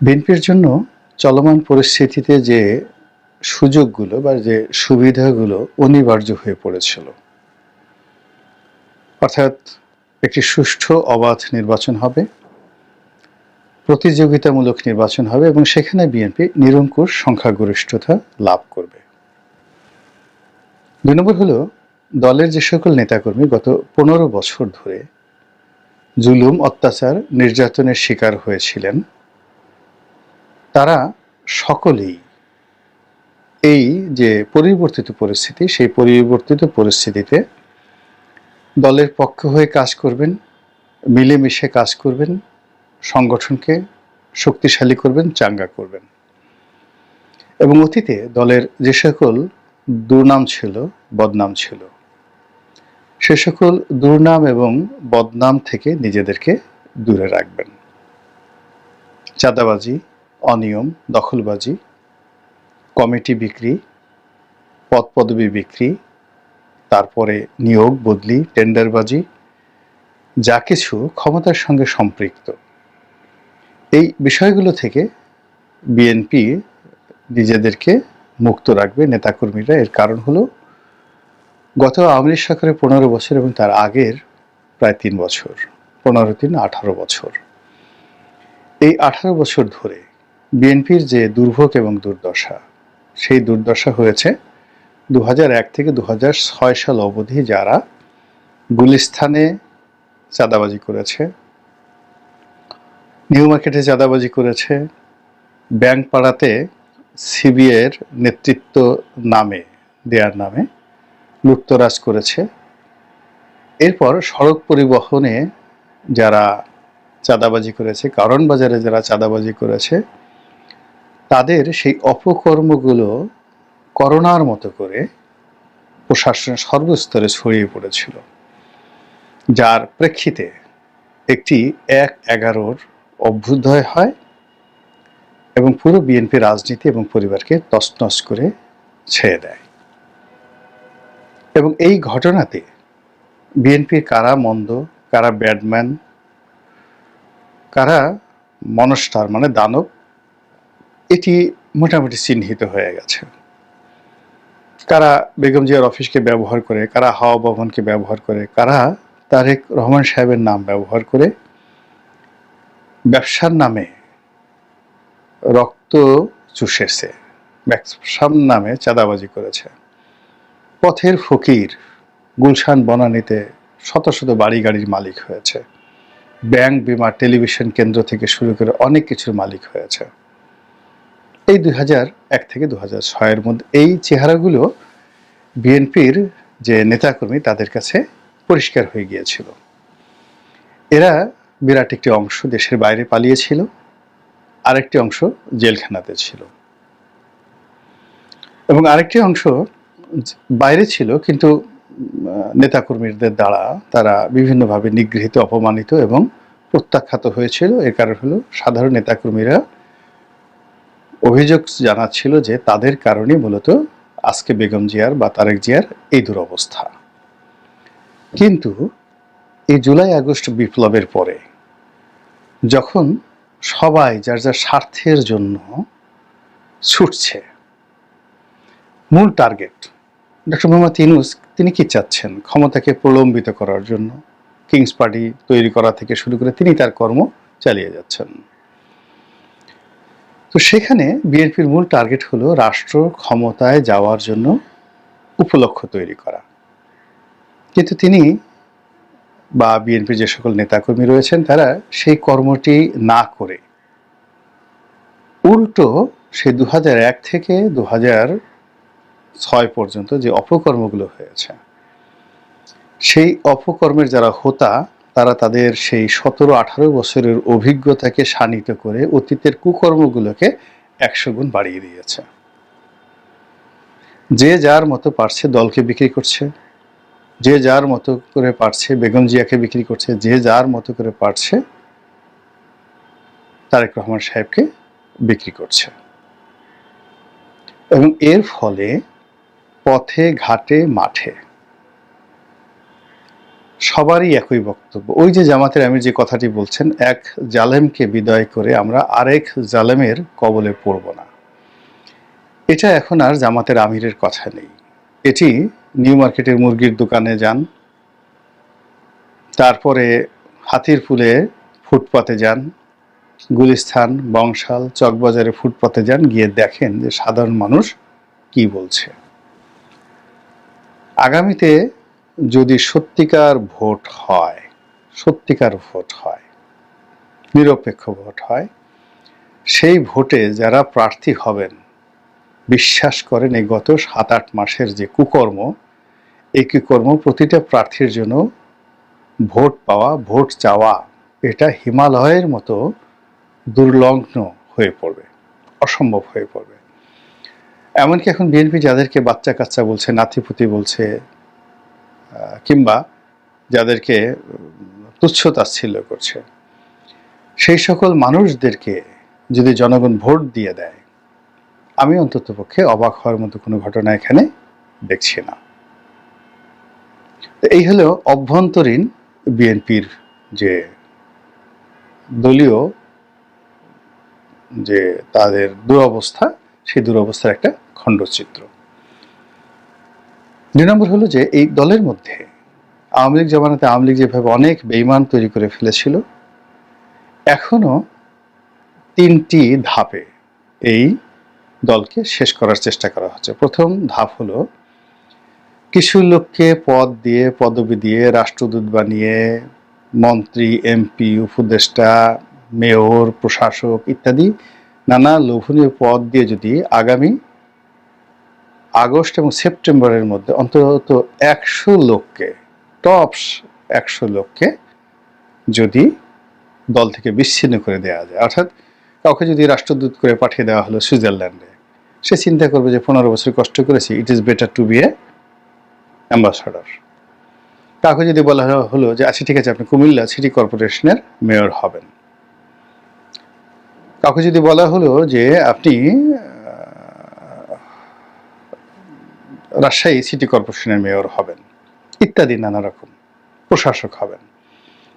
বিএনপির জন্য চলমান পরিস্থিতিতে যে সুযোগগুলো বা যে সুবিধাগুলো অনিবার্য হয়ে পড়েছিল, অর্থাৎ একটি সুষ্ঠু অবাধ নির্বাচন হবে, প্রতিযোগিতামূলক নির্বাচন হবে এবং সেখানে বিএনপি নিরঙ্কুশ সংখ্যাগরিষ্ঠতা লাভ করবে। দুই নম্বর হলো দলের যে সকল নেতাকর্মী গত পনেরো বছর ধরে জুলুম, অত্যাচার, নির্যাতনের শিকার হয়েছিলেন তারা সকলেই এই যে পরিবর্তিত পরিস্থিতি, সেই পরিবর্তিত পরিস্থিতিতে দলের পক্ষ হয়ে কাজ করবেন, মিলেমিশে কাজ করবেন, সংগঠনকে শক্তিশালী করবেন, চাঙ্গা করবেন। এবং অতীতে দলের যে সকল দুর্নাম ছিল, বদনাম ছিল, সে সকল দুর্নাম এবং বদনাম থেকে নিজেদেরকে দূরে রাখবেন। চাঁদাবাজি অনিয়ম, দখলবাজি, কমিটি বিক্রি পদ পদবি বিক্রি, তারপরে নিয়োগ, বদলি, টেন্ডারবাজি, যা কিছু ক্ষমতার সঙ্গে সম্পৃক্ত। এই বিষয়গুলো থেকে বিএনপি নিজেদেরকে মুক্ত রাখবে নেতাকর্মীরা। এর কারণ হলো, গত আওয়ামী লীগ সরকারের পনেরো বছর এবং তার আগের প্রায় তিন বছর, পনেরো তিন আঠারো বছর। এই আঠারো বছর ধরে বিএনপির যে দুর্ভোগ এবং দুর্দশা, সেই দুর্দশা হয়েছে দু থেকে দু হাজার ছয় সাল অবধি যারা গুলিস্থানে চাঁদাবাজি করেছে, নিউ মার্কেটে চাঁদাবাজি করেছে, ব্যাংক পাড়াতে সিবিএর নেতৃত্ব নামে, দেয়ার নামে লুপ্তরাজ করেছে। এরপর সড়ক পরিবহনে যারা চাঁদাবাজি করেছে, কারণ বাজারে যারা চাঁদাবাজি করেছে তাদের সেই অপকর্মগুলো করোনার মতো করে প্রশাসনের সর্বস্তরে ছড়িয়ে পড়েছিল, যার প্রেক্ষিতে একটি এক এগারোর অভ্যুদয় হয় এবং পুরো বিএনপি রাজনীতি এবং পরিবারকে তছনছ করে ছেড়ে দেয়। এবং এই ঘটনাতে বিএনপির কারা মন্দ, কারা ব্যাডম্যান, কারা মনস্টার মানে দানব এটি মোটামুটি চিহ্নিত হয়ে গেছে। কারা বেগম জিয়ার অফিসকে ব্যবহার করে, কারা হাওয়া ভবনকে ব্যবহার করে, কারা তারেক রহমান সাহেবের নাম ব্যবহার করে, ব্যবসার নামে রক্ত চুষেছে, ব্যবসার নামে চাঁদাবাজি করেছে। পথের ফকির গুলশান বনানীতে শত শত বাড়ি গাড়ির মালিক হয়েছে। ব্যাংক, বিমা, টেলিভিশন কেন্দ্র থেকে শুরু করে অনেক কিছুর মালিক হয়েছে। এই দুই এক থেকে দু হাজার ছয়ের মধ্যে এই চেহারাগুলো বিএনপির যে নেতাকর্মী তাদের কাছে পরিষ্কার হয়ে গিয়েছিল। এরা বিরাট একটি অংশ দেশের বাইরে পালিয়েছিল, আরেকটি অংশ জেলখানাতে ছিল। এবং আরেকটি অংশ বাইরে ছিল, কিন্তু নেতাকর্মীদের দ্বারা তারা বিভিন্নভাবে নিগৃহীত, অপমানিত এবং প্রত্যাখ্যাত হয়েছিল। এর কারণ হলো সাধারণ নেতাকর্মীরা অভিযোগ জানাচ্ছিল যে তাদের কারণে মূলত আজকে বেগম জিয়ার বা তারেক জিয়ার এই দুরবস্থা। কিন্তু এই জুলাই, আগস্ট বিপ্লবের পরে যখন সবাই যার যার স্বার্থের জন্য ছুটছে, মূল টার্গেট ডক্টর মোহাম্মদ ইনুস তিনি কি চাচ্ছেন? ক্ষমতাকে প্রলম্বিত করার জন্য, কিংস পার্টি তৈরি করা থেকে শুরু করে তিনি তার কর্ম চালিয়ে যাচ্ছেন। তো সেখানে বিএনপির মূল টার্গেট হলো রাষ্ট্র ক্ষমতায় যাওয়ার জন্য উপলক্ষ তৈরি করা। কিন্তু তিনি বা বিএনপির যে সকল নেতাকর্মী রয়েছেন, তারা সেই কর্মটি না করে উল্টো সে দু এক থেকে দু ছয় পর্যন্ত যে অপকর্মগুলো হয়েছে, সেই অপকর্মের যারা হোতা তারা তাদের সেই সতেরো, আঠারো বছরের অভিজ্ঞতাকে শানিত করে অতীতের কুকর্মগুলোকে একশো গুণ বাড়িয়ে দিয়েছে। যে যার মতো পারছে দলকে বিক্রি করছে, যে যার মতো করে পারছে বেগম জিয়াকে বিক্রি করছে, যে যার মতো করে পারছে তারেক রহমান সাহেবকে বিক্রি করছে। এবং এর ফলে পথে, ঘাটে, মাঠে সবারই একই বক্তব্য। ওই যে জামাতের আমি যে কথাটি বলছেন, এক জালেমকে বিদায় করে আমরা আরেক জালেমের কবলে পড়ব না। এটা এখন আর জামাতের আমিরের কথা নেই। এটি নিউ মার্কেটের মুরগির দোকানে যান, তারপরে হাতির ফুলে ফুটপাতে যান, গুলিস্থান, বংশাল, চকবাজারে ফুটপাতে যান, গিয়ে দেখেন যে সাধারণ মানুষ কি বলছে। আগামীতে যদি সত্যিকার ভোট হয়, সত্যিকার ভোট হয়, নিরপেক্ষ ভোট হয়, সেই ভোটে যারা প্রার্থী হবেন, বিশ্বাস করেন এই গত সাত আট মাসের যে কুকর্ম, এই কুকর্ম প্রতিটা প্রার্থীর জন্য ভোট পাওয়া, ভোট চাওয়া, এটা হিমালয়ের মতো দুর্লগ্ন হয়ে পড়বে, অসম্ভব হয়ে পড়বে। এমনকি এখন বিএনপি যাদেরকে বাচ্চা কাচ্চা বলছে, নাতিপুতি বলছে কিংবা যাদেরকে তুচ্ছ করছে, সেই সকল মানুষদেরকে যদি জনগণ ভোট দিয়ে দেয়, আমি অন্তত পক্ষে অবাক হওয়ার মতো কোনো ঘটনা এখানে দেখছি না। এই হলো অভ্যন্তরীণ বিএনপির যে দলীয় যে তাদের দুরবস্থা, সেই দুরবস্থার একটা খণ্ডচিত্র। দুই নম্বর হলো যে এই দলের মধ্যে আওয়ামী লীগ জমানাতে আওয়ামী লীগ যেভাবে অনেক বেইমান তৈরি করে ফেলেছিল, এখনও তিনটি ধাপে এই দলকে শেষ করার চেষ্টা করা হচ্ছে। প্রথম ধাপ হলো কিছু লোককে পদ দিয়ে, পদবি দিয়ে রাষ্ট্রদূত বানিয়ে মন্ত্রী, এমপি, উপদেষ্টা, মেয়র, প্রশাসক ইত্যাদি নানা লোভনীয় পদ দিয়ে যদি আগামী আগস্ট এবং সেপ্টেম্বরের মধ্যে অন্তত একশো লোককে, টপস একশো লোককে যদি দল থেকে বিচ্ছিন্ন করে দেওয়া যায়, অর্থাৎ কাউকে যদি রাষ্ট্রদূত করে পাঠিয়ে দেওয়া হলো সুইজারল্যান্ডে, সে চিন্তা করবে যে পনেরো বছর কষ্ট করেছি it is better to be a ambassador কাউকে যদি বলা হলো যে আচ্ছা ঠিক আছে, আপনি কুমিল্লা সিটি কর্পোরেশনের মেয়র হবেন। কাউকে যদি বলা হলো যে, আপনি রাজশাহী সিটি কর্পোরেশনের মেয়র হবেন, ইত্যাদি নানা রকম। প্রশাসক হবেন।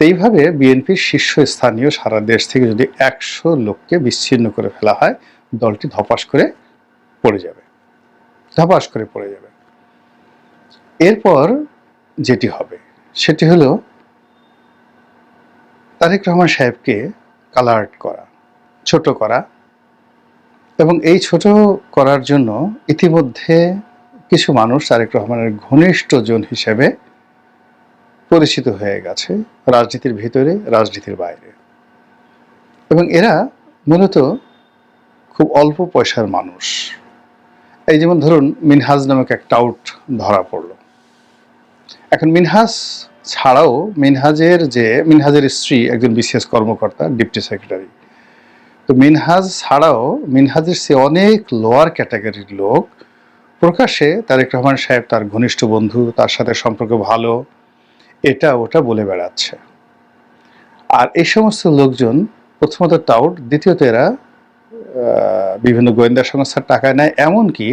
এইভাবে বিএনপির শীর্ষস্থানীয় সারা দেশ থেকে যদি একশো লোককে বিচ্ছিন্ন করে ফেলা হয়, দলটি ধপাস করে পড়ে যাবে। ধপাস করে পড়ে যাবে। এরপর যেটি হবে, সেটি হলো তারেক রহমান সাহেবকে কালার্ট করা, ছোট করা। এবং এই ছোট করার জন্য ইতিমধ্যে কিছু মানুষ তারেক রহমানের ঘনিষ্ঠ জন হিসেবে পরিচিত হয়ে গেছে রাজনীতির ভিতরে, রাজনীতির বাইরে। এবং এরা মূলত খুব অল্প পয়সার মানুষ। এই যেমন ধরুন, মিনহাজ নামক এক টাউট ধরা পড়ল। এখন মিনহাজ ছাড়াও মিনহাজের যে, মিনহাজের স্ত্রী একজন বিশেষ কর্মকর্তা, ডিপটি সেক্রেটারি। তো মিনহাজ ছাড়াও মিনহাজের সে অনেক লোয়ার ক্যাটাগরির লোক প্রকাশ্যে তারেক রহমান সাহেব তার ঘনিষ্ঠ বন্ধু, তার সাথে সম্পর্ক ভালো, এটা ওটা বলে বেড়াচ্ছে। আর এই সমস্ত লোকজন প্রথমত টাউট দ্বিতীয়ত এরা বিভিন্ন গোয়েন্দা সংস্থার টাকা নেয়, এমনকি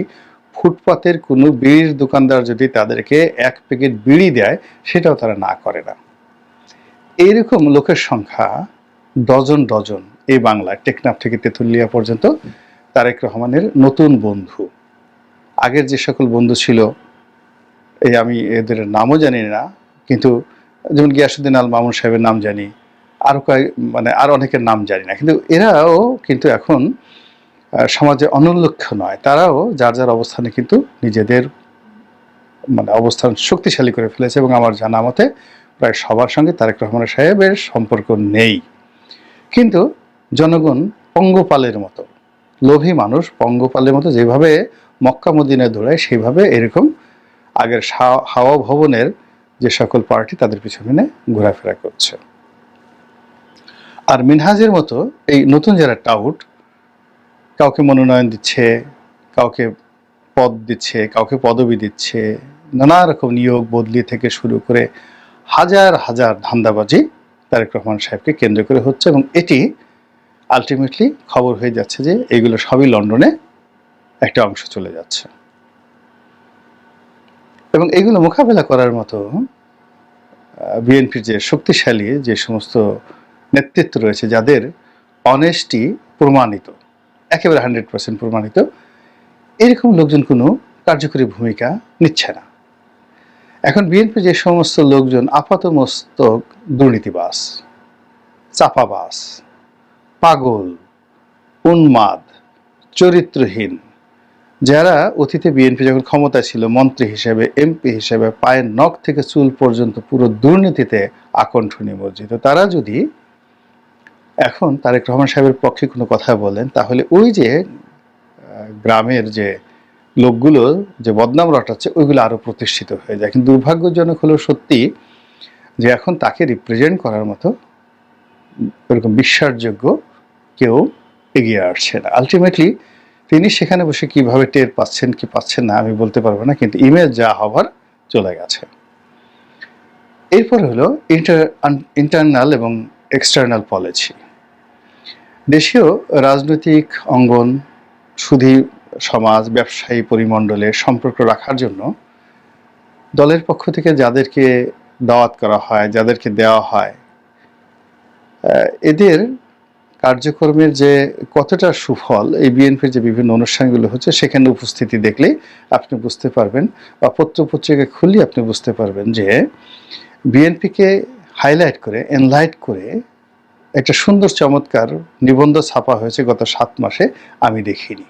ফুটপাতের কোনো বিড়ির দোকানদার যদি তাদেরকে এক প্যাকেট বিড়ি দেয়, সেটাও তারা না করে না। এইরকম লোকের সংখ্যা ডজন ডজন এই বাংলায়, টেকনাফ থেকে তেঁতুলিয়া পর্যন্ত তারেক রহমানের নতুন বন্ধু। আগের যে সকল বন্ধু ছিল, এই আমি এদের নামও জানি না, কিন্তু যেমন গিয়াসুদ্দিন আল মামুন সাহেবের নাম জানি আরও কয়েক মানে আর অনেকের নাম জানি না, কিন্তু এরাও কিন্তু এখন সমাজে অনুল্লেখ্য নয়, তারাও যার যার অবস্থানে কিন্তু নিজেদের মানে অবস্থান শক্তিশালী করে ফেলেছে এবং আমার জানা মতে প্রায় সবার সঙ্গে তারেক রহমান সাহেবের সম্পর্ক নেই। কিন্তু জনগণ পঙ্গপালের মতো লোভী মানুষ পঙ্গপালের মতো যেভাবে মক্কা দৌড়ায়, সেইভাবে এরকম আগের হাওয়া ভবনের যে সকল পার্টি তাদের পিছনে ঘোরাফেরা করছে। আর মিনহাজের মতো এই নতুন যারা টাউট কাউকে মনোনয়ন দিচ্ছে, কাউকে পদ দিচ্ছে, কাউকে পদবি দিচ্ছে, নানা রকম নিয়োগ বদলি থেকে শুরু করে হাজার হাজার ধান্দাবাজি তারেক রহমান সাহেবকে কেন্দ্র করে হচ্ছে এবং এটি আলটিমেটলি খবর হয়ে যাচ্ছে যে এইগুলো সবই লন্ডনে একটা অংশ চলে যাচ্ছে। এবং এগুলো মোকাবেলা করার মতো বিএনপির যে শক্তিশালী যে সমস্ত নেতৃত্ব রয়েছে, যাদের অনেস্টি প্রমাণিত, একেবারে হান্ড্রেড পার্সেন্ট প্রমাণিত, এরকম লোকজন কোনো কার্যকরী ভূমিকা নিচ্ছে না। এখন বিএনপি যে সমস্ত লোকজন আপাতমস্তক দুর্নীতিবাস, চাপাবাস পাগল, উন্মাদ, চরিত্রহীন। যারা অতীতে বিএনপি যখন ক্ষমতায় ছিল, মন্ত্রী হিসেবে, এমপি হিসেবে পায়ের নখ থেকে চুল পর্যন্ত পুরো দুর্নীতিতে আকণ্ঠ নিমজ্জিত। তারা যদি এখন তারেক রহমান সাহেবের পক্ষে কোনো কথা বলেন, তাহলে ওই যে গ্রামের যে লোকগুলো যে বদনাম রটাচ্ছে, ওইগুলো আরও প্রতিষ্ঠিত হয়ে যায়। কিন্তু দুর্ভাগ্যজনক হলো সত্যি যে এখন তাকে রিপ্রেজেন্ট করার মতো এরকম বিশ্বাসযোগ্য কেউ এগিয়ে আসছে না। আলটিমেটলি তিনি সেখানে বসে কীভাবে টের পাচ্ছেন, কি পাচ্ছেন না, আমি বলতে পারব না, কিন্তু ইমেজ যা হবার চলে গেছে। এরপর হলো ইন্টার ইন্টারনাল এবং এক্সটার্নাল পলিসি দেশীয় রাজনৈতিক অঙ্গন, সুধী সমাজ, ব্যবসায়ী পরিমণ্ডলে সম্পর্ক রাখার জন্য দলের পক্ষ থেকে যাদেরকে দাওয়াত করা হয়, যাদেরকে দেওয়া হয় এদের কার্যক্রমের যে কতটা সুফল এই বিএনপির যে বিভিন্ন অনুষ্ঠানগুলো হচ্ছে, সেখানে উপস্থিতি দেখলে আপনি বুঝতে পারবেন বা পত্র পত্রিকা খুললে আপনি বুঝতে পারবেন যে বিএনপিকে হাইলাইট করে এনলাইট করে একটা সুন্দর চমৎকার নিবন্ধ ছাপা হয়েছে গত সাত মাসে, আমি দেখিনি।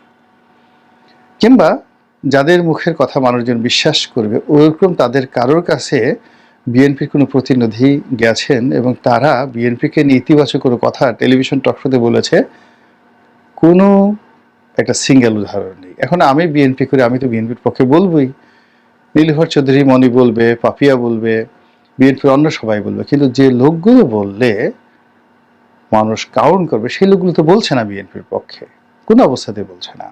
কিংবা যাদের মুখের কথা মানুষজন বিশ্বাস করবে, ওরকম তাদের কারোর কাছে বিএনপির কোনো প্রতিনিধি গেছেন এবং তারা বিএনপিকে ইতিবাচক কোনো কথা টেলিভিশন টকশোতে বলেছে, কোনো একটা সিঙ্গেল উদাহরণ নেই। এখন আমি বিএনপি করে, আমি তো বিএনপির পক্ষে বলবই। নীলুফার চৌধুরী মনি বলবে, পাপিয়া বলবে, বিএনপির অন্য সবাই বলবে। কিন্তু যে লোকগুলো বললে, মানুষ কাউন্ট করবে, সেই লোকগুলো তো বলছে না বিএনপির পক্ষে। কোনো অবস্থাতে বলছে না।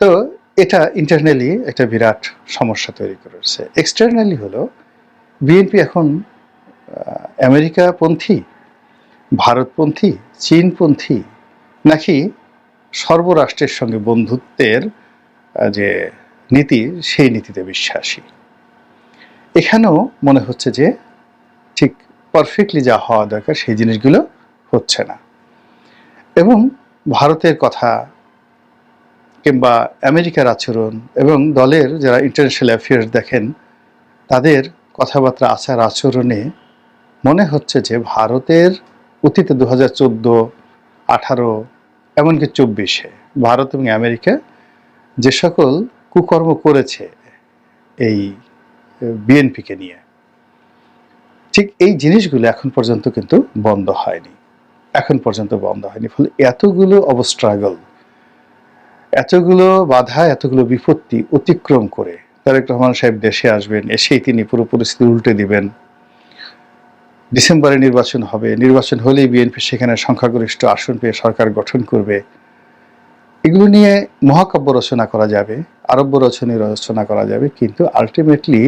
তো এটা ইন্টারনালি একটা বিরাট সমস্যা তৈরি করেছে। এক্সটার্নালি হলো বিএনপি এখন আমেরিকাপন্থী, ভারতপন্থী, চীনপন্থী, নাকি সর্বরাষ্ট্রের সঙ্গে বন্ধুত্বের যে নীতি, সেই নীতিতে বিশ্বাসী। এখানেও মনে হচ্ছে যে ঠিক পারফেক্টলি যা হওয়া দরকার, সেই জিনিসগুলো হচ্ছে না। এবং ভারতের কথা কিংবা আমেরিকার আচরণ এবং দলের যারা ইন্টারন্যাশনাল অ্যাফেয়ার্স দেখেন, তাদের কথাবার্তা, আচার, আচরণে মনে হচ্ছে যে ভারতের অতীতে দু হাজার চোদ্দ, আঠারো, এমনকি চব্বিশে ভারত এবং আমেরিকা যে সকল কুকর্ম করেছে এই বিএনপিকে নিয়ে, ঠিক এই জিনিসগুলো এখন পর্যন্ত কিন্তু বন্ধ হয়নি। এখন পর্যন্ত বন্ধ হয়নি। ফলে এতগুলো অবস্ট্রাগল এতগুলো বাধা, এতগুলো বিপত্তি অতিক্রম করে তারেক রহমান সাহেব দেশে আসবেন, এসেই তিনি পুরো পরিস্থিতি উল্টে দিবেন। ডিসেম্বরে নির্বাচন হবে, নির্বাচন হলেই বিএনপি সেখানে সংখ্যাগরিষ্ঠ আসন পেয়ে সরকার গঠন করবে। এগুলো নিয়ে মহাকাব্য রচনা করা যাবে, আরব্য রচনী রচনা করা যাবে, কিন্তু আলটিমেটলি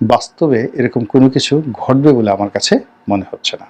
বাস্তবে এরকম কোনো কিছু ঘটবে বলে আমার কাছে মনে হচ্ছে না।